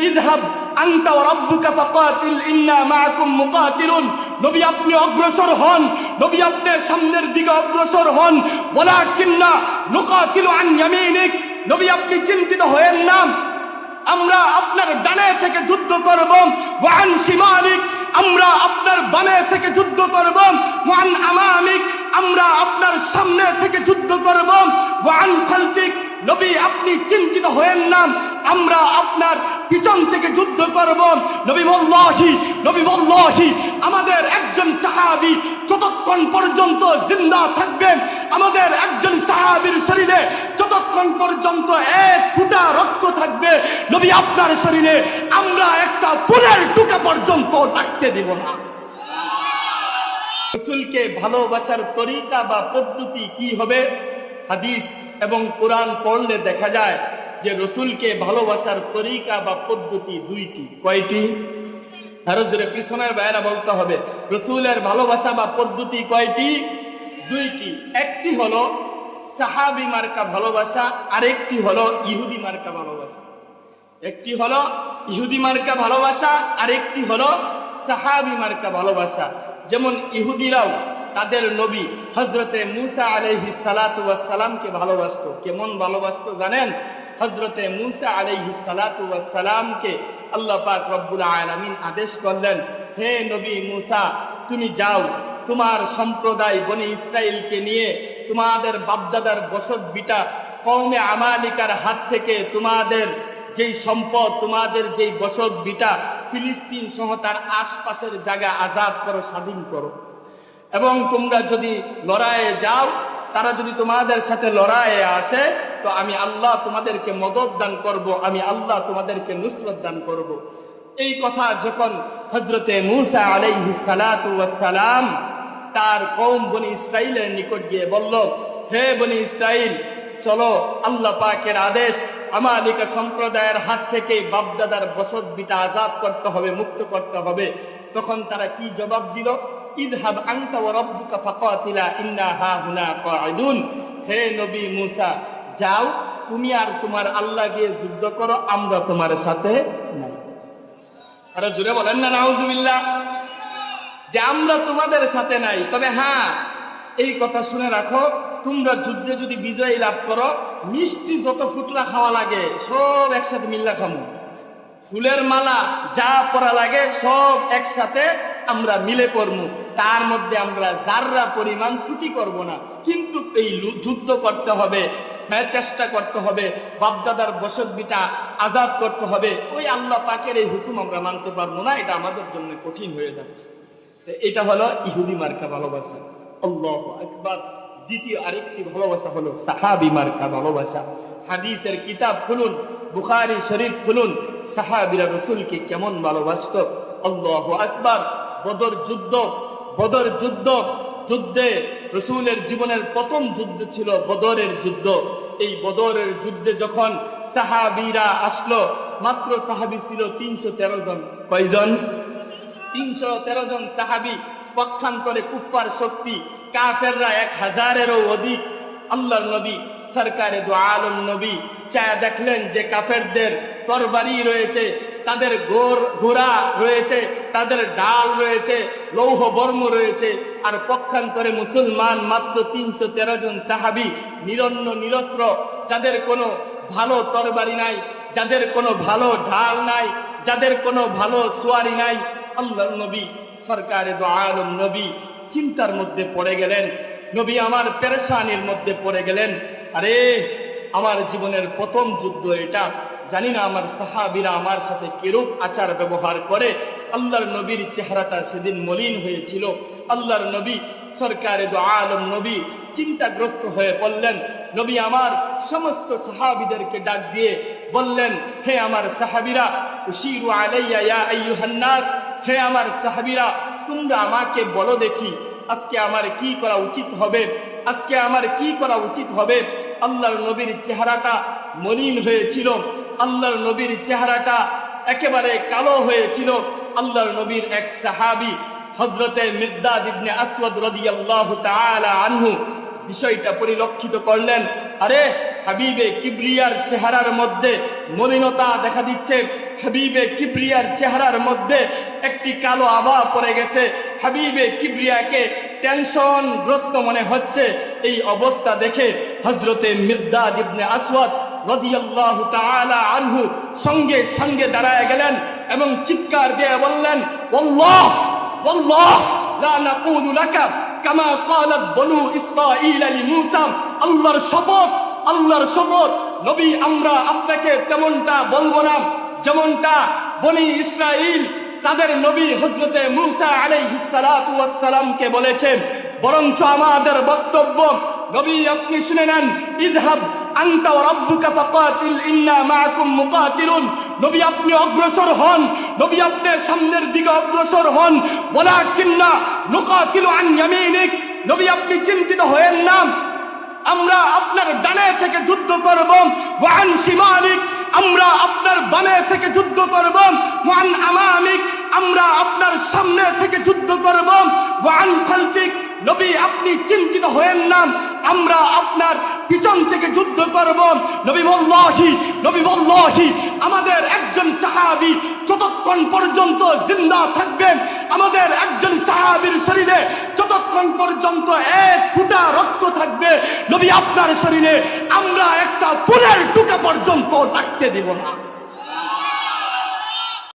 ইযহাব আনতা ওয়া রাব্বুকা ফাকাতিল, ইন্না মাআকুম মুকাতিলুন। নবী আপনি অগ্রসর হন, নবী আপনি সামনের দিকে অগ্রসর হন। ওয়ালাকিন্না নুকাতিলু আন ইয়ামিনিক। নবী আপনি চিন্তিত হয়েন না। আমরা আপনার ডানে থেকে যুদ্ধ করব ওয়ান শিমালিক। আমরা আপনার বামে থেকে যুদ্ধ করব ওয়ান আমামিক। আমরা আপনার সামনে থেকে যুদ্ধ করব। নবী, আপনি চিন্তিত হয়েন না। আমরা আপনার পিছন থেকে যুদ্ধ করব। নবী বল্লাহি নবী বল্লাহি, আমাদের একজন সাহাবী যতক্ষণ পর্যন্ত জিন্দা থাকবেন, আমাদের একজন সাহাবীর শরীরে যতক্ষণ পর্যন্ত এক ফুটা রক্ত থাকবে, নবী আপনার শরীরে আমরা একটা ফুলের টুকা পর্যন্ত রাখতে দেব না। রসুলকে ভালোবাসার তরিকা বা পদ্ধতি কি হবে? হাদিস এবং কোরআন পড়লে দেখা যায় যে রসুলকে ভালোবাসার তরিকা বা পদ্ধতি দুইটি। কয়টি? আরও জোরে পিছনের বাইরা বলতে হবে, রসুলের ভালোবাসা বা পদ্ধতি কয়টি? দুইটি। একটি হলো সাহাবি মার্কা ভালোবাসা, আরেকটি হলো ইহুদি মার্কা ভালোবাসা। একটি হলো ইহুদি মার্কা ভালোবাসা আর একটি হলো সাহাবি মার্কা ভালোবাসা। যেমন ইহুদিরাও তাদের নবী হজরতে মুসা আলহি সালাতামকে ভালোবাসতো। কেমন ভালোবাসত জানেন? হজরতে মুসা আলহি সালাতামকে আল্লাহ পাক রব্বুল আলমিন আদেশ করলেন, হে নবী মুসা, তুমি যাও। তোমার সম্প্রদায় বনি ইসরায়েলকে নিয়ে তোমাদের বাপদাদার বসত বিটা কৌমে আমালিকার হাত থেকে তোমাদের যেই সম্পদ, তোমাদের যেই বসত বিটা ফিলিস্তিন সহ তার আশপাশের জায়গা আজাদ করো, স্বাধীন করো। এবং তোমরা যদি লড়াইয়ে যাও, তারা যদি তোমাদের সাথে লড়াইয়ে আসে, তো আমি আল্লাহ তোমাদেরকে মদত দান করব, আমি আল্লাহ তোমাদেরকে নুসরত দান করব। এই কথা যখন হজরতে মুসা আলাইহি সালাম তার কৌম বনি ইসরাইলের নিকট গিয়ে বলল, হে বনি ইসরাইল চলো আল্লাহ পাকের আদেশ আমালিকা সম্প্রদায়ের হাত থেকে বাপদাদার বসত বিটা আজাদ করতে হবে, মুক্ত করতে হবে। তখন তারা কি জবাব দিল? ইদহাব আনতা ওয়া রাব্বুকা ফাকাতিলা ইন্না হা হুনা কাঈদুন। হে নবী মুসা, যাও, তুমি আর তোমার আল্লাহ গিয়ে যুদ্ধ করো, আমরা তোমার সাথে নাই। আরে জুড়ে বলেন না, নাউজুবিল্লাহ। যে আমরা তোমাদের সাথে নাই, তবে হ্যাঁ এই কথা শুনে রাখো, তোমরা যুদ্ধে যদি বিজয়ী লাভ করো, মিষ্টি যত ফুটরা খাওয়া লাগে, সব একসাথে মিল্লা খামো। ফুলের মালা যা পরা লাগে, সব একসাথে আমরা মিলে করব তার মধ্যে আমরা যাররা পরিমাণ ত্রুটি করব না, কিন্তু এই যুদ্ধ করতে হবে চেষ্টা করতে হবে, বাপদাদার বসত বিটা আজাদ করতে হবে, ওই আল্লাহ পাকের এই হুকুম আমরা মানতে পারব না, এটা আমাদের জন্য কঠিন হয়ে যাচ্ছে। এটা হলো ইহুদি মার্কা ভালোবাসা। আল্লাহ একবার দ্বিতীয় আরেকটি ভালোবাসা হলো সাহাবি মার্কা ভালোবাসা। হাদিসের কিতাব খুলুন, বুখারি শরীফ খুলুন, সাহাবিরা রসুলকে কেমন ভালোবাসত? আল্লাহ আকবার। বদর যুদ্ধ বদর যুদ্ধ যুদ্ধে রসুলের জীবনের প্রথম যুদ্ধ ছিল বদরের যুদ্ধ। এই বদরের যুদ্ধে যখন সাহাবিরা আসলো মাত্র সাহাবি ছিল তিনশো তেরো জন। কয়জন? তিনশো তেরো জন সাহাবি পক্ষান্তরে কুফার শক্তি কাফেররা এক হাজারেরও অধিক। আল্লাহর নবী সরকারে দু আলম নবী চায় দেখলেন যে কাফেরদের তরবারি রয়েছে তাদের গোর ঘোড়া রয়েছে তাদের ডাল রয়েছে, লৌহ বর্ম রয়েছে, আর পক্ষান্তরে মুসলমান মাত্র তিনশো তেরো জন সাহাবি নিরন্ন, নিরস্ত্র, যাদের কোনো ভালো তরবারি নাই, যাদের কোনো ভালো ঢাল নাই, যাদের কোনো ভালো সোয়ারি নাই। আল্লাহ নবী, সরকারে দো আলম নবী, চিন্তার মধ্যে পড়ে গেলেন। নবী আমার পেরেশানির মধ্যে পড়ে গেলেন। আরে, আমার জীবনের প্রথম যুদ্ধ এটা। জানি না আমার সাহাবিরা আমার সাথে কিরূপ আচার ব্যবহার করে আল্লাহর নবীর চেহারাটা সেদিন মলিন হয়েছিল। আল্লাহর নবী, সরকারে দো আলম নবী চিন্তাগ্রস্ত হয়ে বললেন, নবী আমার সমস্ত সাহাবিদেরকে ডাক দিয়ে বললেন, হে আমার সাহাবিরা, উশিরু আলাইয়া ইয়া আইয়ুহান হে আমার সাহাবিরা, তোমরা আমাকে বলো দেখি, আজকে আমার কি করা উচিত হবে? আজকে আমার কি করা উচিত হবে? আল্লাহর নবীর চেহারাটা মলিন হয়েছিল। আল্লাহর নবীর চেহারাটা একেবারে কালো হয়েছিল। আল্লাহর নবীর এক সাহাবী হজরতে মিদ্দাদ ইবনে আসওয়াদ রাদিয়াল্লাহু তাআলা আনহু বিষয়টা পরিলক্ষিত করলেন। আরে, হাবিবে কিবরিয়ার চেহারার মধ্যে মলিনতা দেখা দিচ্ছে। হাবিবে কিবরিয়ার চেহারার মধ্যে একটি কালো আভা পড়ে গেছে। হাবিবে কিবরিয়াকে টেনশন গ্রস্ত মনে হচ্ছে। এই অবস্থা দেখে হজরতে মির্দাদ ইবনে আসওয়াদ রাদিয়াল্লাহু তাআলা আনহু সঙ্গে সঙ্গে দাঁড়ায় গেলেন। এবং চিৎকার দিয়ে বললেন, আল্লাহ আল্লাহ, লা নাকুলু লাকা কামা ক্বালাত বনু ইসরাঈল লিমূসা আল্লাহর শপথ আল্লাহর শপথ। নবী, আমরা আপনাকে তেমনটা বলব না, যেমনটা বনি ইসরাইল তাদের নবী হজরতে মুসা আলাইহিস সালাতু ওয়াস সালামকে বলেছেন। বরঞ্চ আমাদের বক্তব্য, নবী আপনি শুনে নেন, ইযহাব আনতা ওয়া রাব্বুকা ফাকাতিল, ইন্না মাআকুম মুকাতিলুন। নবী আপনি অগ্রসর হন। নবী আপনি সামনের দিকে অগ্রসর হন। ওয়ালাকিন্না নুকাতিলু আন ইয়ামিনিক। নবী আপনি চিন্তিত হয়েন না। আমরা আপনার ডানে থেকে যুদ্ধ করব। ওয়ান শিমালিক। আমরা আপনার বামে থেকে যুদ্ধ করব। ওয়ান আমামিক। আমরা আপনার সামনে থেকে যুদ্ধ করব। ওয়ান খালফিক। নবী আপনি চিন্তিত হয়েন না। আমরা আপনার পিছন থেকে যুদ্ধ করব। নবী বল্লাহি নবী বল্লাহি, আমাদের একজন সাহাবি যতক্ষণ পর্যন্ত জিন্দা থাকবেন, আমাদের একজন সাহাবির শরীরে যতক্ষণ পর্যন্ত এক ফুটা রক্ত থাকবে, নবী আপনার শরীরে আমরা একটা ফুলের টুকা পর্যন্ত রাখতে দেব না।